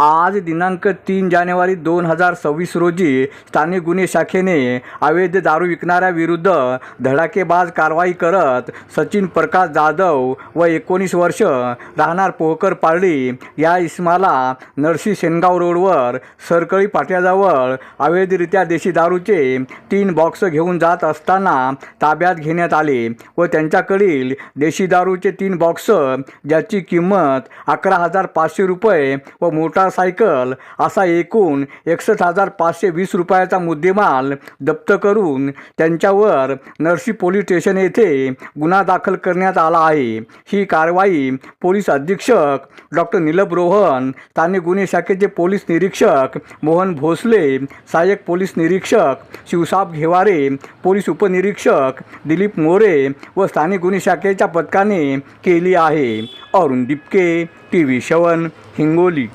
आज दिनांक तीन जानेवारी दोन हजार सव्वीस रोजी स्थानिक गुन्हे शाखेने अवैध दारू विकणाऱ्याविरुद्ध धडाकेबाज कारवाई करत सचिन प्रकाश जाधव व एकोणीस वर्ष राहणार पोहकर पारडी या इसमाला नरसी शेनगाव रोडवर सरकळी पाट्याजवळ अवैधरित्या देशी दारूचे तीन बॉक्स घेऊन जात असताना ताब्यात घेण्यात आले व त्यांच्याकडील देशी दारूचे तीन बॉक्स ज्याची किंमत अकरा हजार पाचशे रुपये व मोटारसायकल असा एकूण एकसष्ट हजार पाचशे वीस रुपयाचा मुद्देमाल जप्त करून त्यांच्यावर नरसी पोलीस स्टेशन येथे गुन्हा दाखल करण्यात आला आहे. ही कारवाई पोलीस अधीक्षक डॉक्टर निलभ रोहन स्थानिक गुन्हे शाखेचे पोलीस निरीक्षक मोहन भोसले सहाय्यक पोलीस निरीक्षक शिवसाब घेवारे पोलीस उपनिरीक्षक दिलीप मोरे व स्थानिक गुन्हे शाखेच्या पथकाने केली आहे. अरुण डिपके टी व्ही शवन हिंगोली.